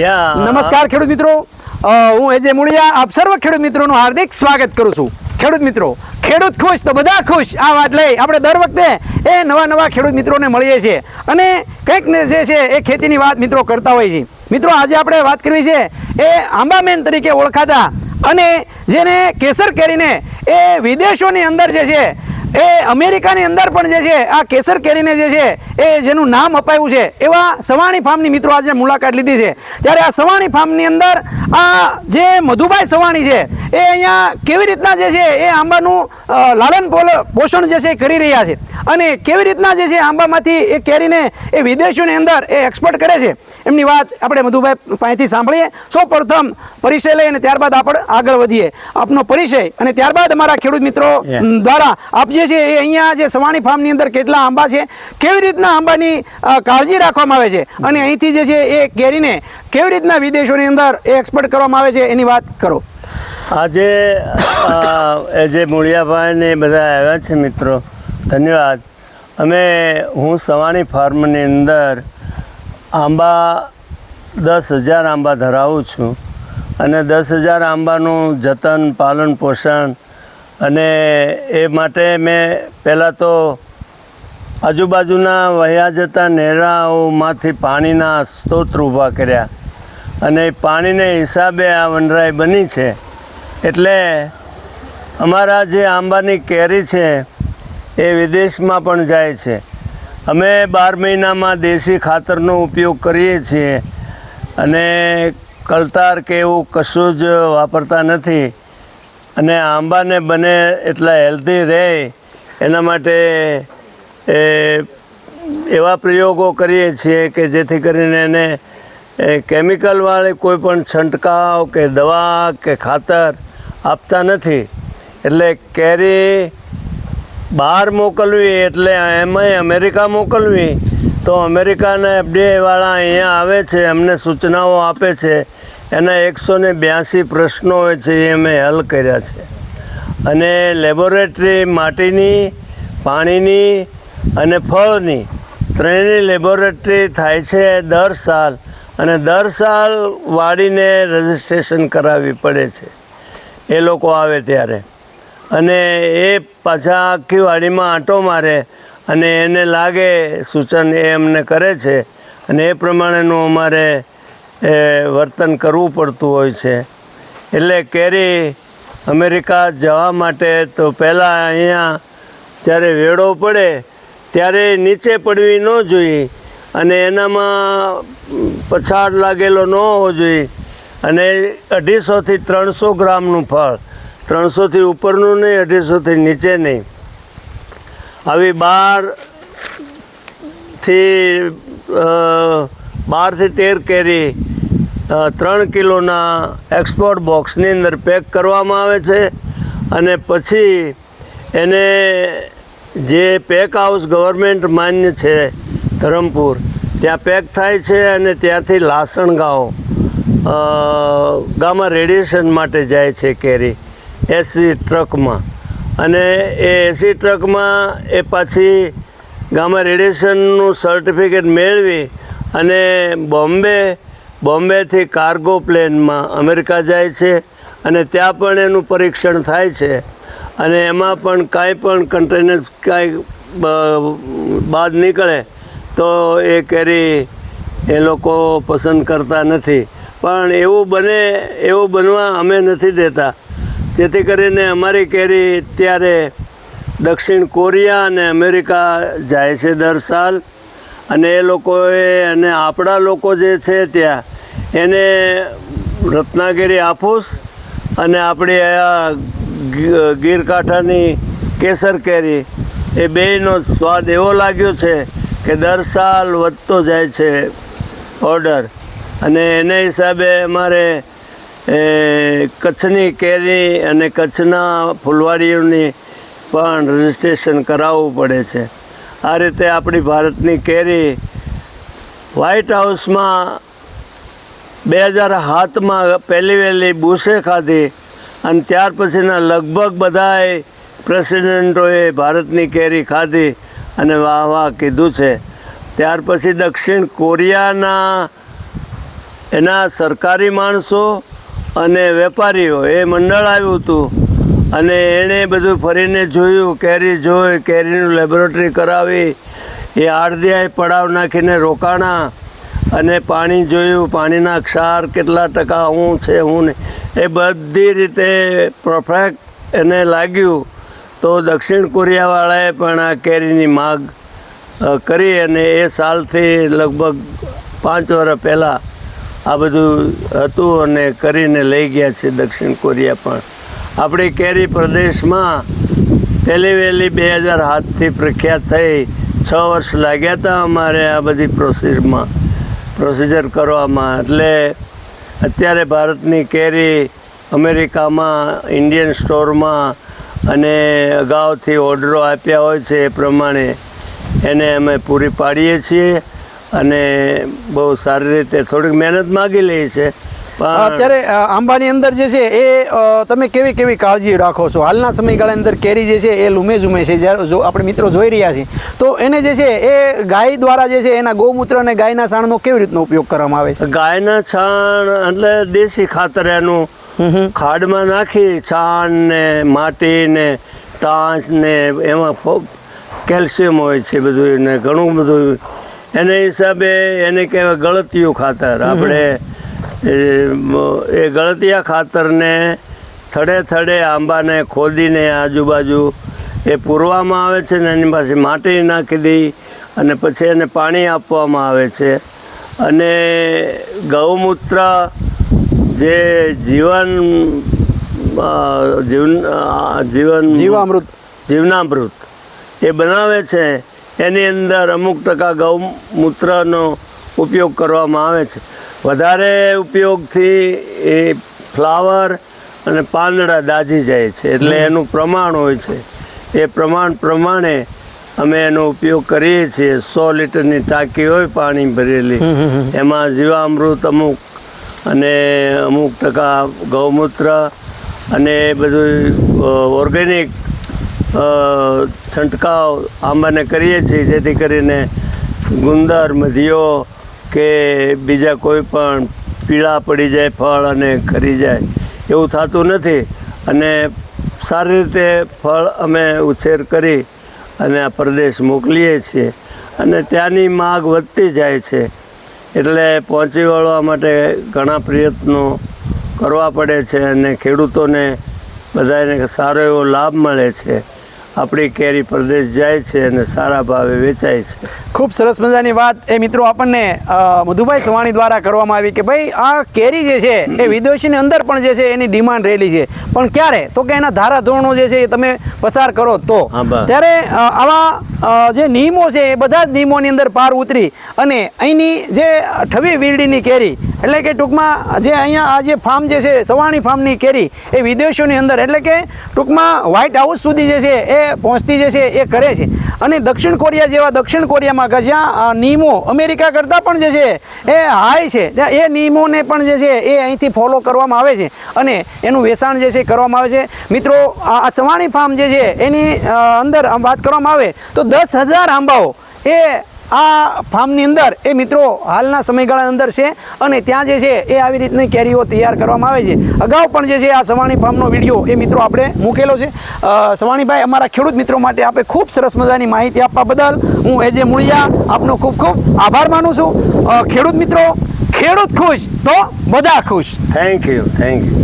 નમસ્કાર, ખેડૂત મિત્રો. હું એજે મુળિયા. આપ સર્વ ખેડૂત મિત્રોનું હાર્દિક સ્વાગત કરું છું. ખેડૂત મિત્રો, ખેડૂત ખુશ તો બધા ખુશ. આ વાત લઈ આપણે દર વખતે એ નવા નવા ખેડૂત મિત્રોને મળીએ છીએ. અને કંઈક જે છે એ ખેતીની વાત મિત્રો કરતા હોય છે મિત્રો, આજે આપણે વાત કરવી છે એ આંબામેન તરીકે ઓળખાતા અને જેને કેસર કેરીને એ વિદેશોની અંદર જે છે એ અમેરિકાની અંદર પણ જે છે, આ કેસર કેરીને જે છે, એ જેનું નામ અપાયું છે, એવા સવાણી ફાર્મની મિત્રો આજે મુલાકાત લીધી છે. ત્યારે આ સવાણી ફાર્મની અંદર આ જે મધુભાઈ સવાણી છે એ અહીંયા કેવી રીતના જે છે એ આંબાનું લાલન પોલ- પોષણ જે છે એ કરી રહ્યા છે. અને કેવી રીતના જે છે આંબામાંથી એ કેરીને એ વિદેશોની અંદર એ એક્સપોર્ટ કરે છે એમની વાત આપણે મધુભાઈ પાસેથી સાંભળીએ. સૌ પ્રથમ પરિચય લઈ અને ત્યારબાદ આપણે આગળ વધીએ. આપનો પરિચય અને ત્યારબાદ અમારા ખેડૂત મિત્રો દ્વારા આપ જે છે એ અહીંયા જે સવાણી ફાર્મની અંદર કેટલા આંબા છે કેવી રીતના આંબાની કાળજી રાખવામાં આવે છે. અને અહીંથી જે છે એ કેરીને કેવી રીતના વિદેશોની અંદર એ એક્સપોર્ટ કરવામાં આવે છે એની વાત કરો. આજે એ જે મૂળિયાભાઈ ને બધા આવ્યા છે મિત્રો, ધન્યવાદ. અમે, હું સવાણી ફાર્મની અંદર આંબા દસ હજાર આંબા ધરાવું છું અને દસ હજાર આંબાનું જતન, પાલન, પોષણ અને એ માટે મેં પહેલાં તો આજુબાજુના વહ્યા જતા નેરાઓમાંથી પાણીના સ્ત્રોત ઊભા કર્યા. અને પાણીને હિસાબે આ વનરાઈ બની છે. એટલે અમારા જે આંબાની કેરી છે એ વિદેશમાં પણ જાય છે. અમે બાર મહિનામાં દેશી ખાતરનો ઉપયોગ કરીએ છીએ અને કલતાર કે એવું કશું જ વાપરતા નથી. અને આંબાને બને એટલા હેલ્ધી રહે એના માટે એ એવા પ્રયોગો કરીએ છીએ કે જેથી કરીને એને એ કેમિકલવાળી કોઈ પણ છંટકાવ કે દવા કે ખાતર આપતા નથી. એટલે કેરી બહાર મોકલવી એટલે એમાંય અમેરિકા મોકલવી, તો અમેરિકાના એફડીઆઈવાળા અહીંયા આવે છે અમને સૂચનાઓ આપે છે. એના એકસો ને બ્યાસી પ્રશ્નો હોય છે એ અમે હલ કર્યા છે. અને લેબોરેટરી માટીની, પાણીની અને ફળની ત્રણેય લેબોરેટરી થાય છે દર સાલ. અને દર સાલ વાડીને રજિસ્ટ્રેશન કરાવવી પડે છે. એ લોકો આવે ત્યારે. અને એ પાછા આખી વાડીમાં આંટો મારે અને એને લાગે સૂચન એ અમને કરે છે અને એ પ્રમાણેનું અમારે, એ, વર્તન કરવું પડતું હોય છે. એટલે કેરી અમેરિકા જવા માટે તો પહેલાં અહીંયા જ્યારે વેડો પડે, ત્યારે નીચે પડવી ન જોઈએ અને એનામાં પછાડ લાગેલો ન હોવો જોઈએ. અને અઢીસોથી ત્રણસો ગ્રામનું ફળ. ત્રણસોથી ઉપરનું નહીં, અઢીસોથી નીચે નહીં. આવી બારથી બારથી તેર કેરી ત્રણ કિલોના એક્સપોર્ટ બોક્સની અંદર પેક કરવામાં આવે છે. અને પછી એને જે પેક હાઉસ ગવર્મેન્ટ માન્ય છે, ધરમપુર ત્યાં પેક થાય છે અને ત્યાંથી લાસણગાંવ ગામાં રેડિયેશન માટે જાય છે કેરી એસી ટ્રકમાં. અને એ એસી ટ્રકમાં એ પાછી ગામા રેડિયેશનનું સર્ટિફિકેટ મેળવી અને બોમ્બે, બોમ્બેથી કાર્ગો પ્લેનમાં અમેરિકા જાય છે અને ત્યાં પણ એનું પરીક્ષણ થાય છે. અને એમાં પણ કાંઈ પણ કન્ટેનર કાંઈ બાદ નીકળે તો એ કેરી એ લોકો પસંદ કરતા નથી. પણ એવું બને, એવું બનવા અમે નથી દેતા. જેથી કરીને અમારી કેરી ત્યારે દક્ષિણ કોરિયા અને અમેરિકા જાય છે દર સાલ. અને એ લોકોએ અને આપણા લોકો જે છે ત્યાં, એને રત્નાગીરી આફૂસ અને આપણી આ ગી- ગીર કાંઠાની કેસર કેરી, એ બેયનો સ્વાદ એવો લાગ્યો છે કે દર સાલ વધતો જાય છે ઓર્ડર. અને એને હિસાબે અમારે કચ્છની કેરી અને કચ્છના ફૂલવાડીઓની પણ રજિસ્ટ્રેશન કરાવવું પડે છે. આ રીતે આપણી ભારતની કેરી વ્હાઇટ હાઉસમાં બે હજાર સાતમાં પહેલી વહેલી બુશે ખાધી અને ત્યાર પછીના લગભગ બધાય પ્રેસિડેન્ટોએ ભારતની કેરી ખાધી. અને વાહ વાહ કીધું છે. ત્યાર પછી દક્ષિણ કોરિયાના એના સરકારી માણસો અને વેપારીઓ એ મંડળ આવ્યું હતું અને એણે બધું ફરીને જોયું, કેરી જોઈ, કેરીનું લેબોરેટરી કરાવી, એ આડદિયાએ પડાવ નાખીને રોકાણા અને પાણી જોયું, પાણીના ક્ષાર કેટલા ટકા, હું છે, હું ને એ બધી રીતે પરફેક્ટ એને લાગ્યું. તો દક્ષિણ કોરિયાવાળાએ પણ આ કેરીની માગ કરી અને એ સાલથી લગભગ પાંચ વર્ષ પહેલાં આ બધું હતું અને કરીને લઈ ગયા છે દક્ષિણ કોરિયા પણ. આપણી કેરી પ્રદેશમાં પહેલી વહેલી બે હજાર સાતથી પ્રખ્યાત થઈ છ વર્ષ લાગ્યા હતા અમારે આ બધી પ્રોસીજરમાં, પ્રોસીજર કરવામાં. એટલે અત્યારે ભારતની કેરી અમેરિકામાં, ઇન્ડિયન સ્ટોરમાં અને અગાઉથી ઓર્ડરો આપ્યા હોય છે એ પ્રમાણે એને અમે પૂરી પાડીએ છીએ અને બહુ સારી રીતે થોડીક મહેનત માગી લઈએ છે. પણ અત્યારે આંબાની અંદર જે છે એ તમે કેવી કેવી કાળજી રાખો છો? હાલના સમયગાળા અંદર કેરી જે છે એ લુમે ઝુમે છે જ્યારે જો આપણે મિત્રો જોઈ રહ્યા છીએ. તો એને જે છે એ ગાય દ્વારા જે છે એના ગૌમૂત્ર અને ગાયના છાણનો કેવી રીતનો ઉપયોગ કરવામાં આવે છે? ગાયના છાણ એટલે દેશી ખાતર એનું ખાડમાં નાખી છાણ ને માટી ને તાંસ ને એમાં કેલ્શિયમ હોય છે બધું ને ઘણું બધું. એને હિસાબે એને કહેવાય ગળતિયું ખાતર. આપણે, એ ગળતિયા ખાતરને થડે થડે આંબાને ખોદીને આજુબાજુ એ પૂરવામાં આવે છે ને એની પાસે માટી નાખી દઈ અને પછી એને પાણી આપવામાં આવે છે. અને ગૌમૂત્ર જે જીવન જીવન જીવન જીવામૃત. જીવનામૃત એ બનાવે છે એની અંદર અમુક ટકા ગૌમૂત્રનો ઉપયોગ કરવામાં આવે છે. વધારે ઉપયોગથી એ ફ્લાવર અને પાંદડા દાજી જાય છે એટલે એનું પ્રમાણ હોય છે. એ પ્રમાણ પ્રમાણે અમે એનો ઉપયોગ કરીએ છીએ. સો લીટરની ટાંકી હોય પાણી ભરેલી. એમાં જીવામૃત અમુક અને અમુક ટકા ગૌમૂત્ર અને બધું ઓર્ગેનિક છંટકાવ આંબાને કરીએ છીએ, જેથી કરીને ગુંદર મધીઓ કે બીજા કોઈ પણ પીળા પડી જાય, ફળ અને ખરી જાય, એવું થતું નથી. અને સારી રીતે ફળ અમે ઉછેર કરી અને આ પ્રદેશ મોકલીએ છીએ. અને ત્યાંની માગ વધતી જાય છે. એટલે પહોંચી વળવા માટે ઘણા પ્રયત્નો કરવા પડે છે અને ખેડૂતોને બધાને સારો એવો લાભ મળે છે. આપણી કેરી પ્રદેશ જાય છે અને સારા ભાવે વેચાય છે. ખૂબ સરસ મજાની વાત. એ મિત્રો આપણને મધુભાઈ સવાણી દ્વારા કરવામાં આવી કે ભાઈ આ કેરી જે છે એ વિદેશીની અંદર પણ જે છે એની ડિમાન્ડ રહેલી છે. પણ ક્યારે? તો કે એના ધારા ધોરણો જે છે એ તમે પસાર કરો તો. ત્યારે આવા જે નિયમો છે એ બધા જ નિયમોની અંદર પાર ઉતરી અને અહીંની જે ઠવી વીરડીની કેરી એટલે કે ટૂંકમાં જે અહીંયા આ જે ફાર્મ જે છે સવાણી ફાર્મની કેરી એ વિદેશોની અંદર એટલે કે ટૂંકમાં વ્હાઇટ હાઉસ સુધી જે છે એ પહોંચતી જે છે એ કરે છે. અને દક્ષિણ કોરિયા જેવા દક્ષિણ કોરિયામાં કે જ્યાં નિયમો અમેરિકા કરતાં પણ જે છે એ હાઈ છે. ત્યાં એ નિયમોને પણ જે છે એ અહીંથી ફોલો કરવામાં આવે છે. અને એનું વેચાણ જે છે કરવામાં આવે છે. મિત્રો, આ સવાણી ફાર્મ જે છે એની અંદર વાત કરવામાં આવે તો દસ હજાર આંબાઓ એ આ ફાર્મની અંદર, એ મિત્રો હાલના સમયગાળા અંદર છે અને ત્યાં જે છે, એ આવી રીતની કેરીઓ તૈયાર કરવામાં આવે છે. અગાઉ પણ જે છે, આ સવાણી ફાર્મનો વીડિયો એ મિત્રો આપણે મૂકેલો છે. સવાણીભાઈ, અમારા ખેડૂત મિત્રો માટે આપણે ખૂબ સરસ મજાની માહિતી આપવા બદલ હું એજે મુળિયા આપનો ખૂબ ખૂબ આભાર માનું છું. ખેડૂત મિત્રો, ખેડૂત ખુશ તો બધા ખુશ. Thank you thank you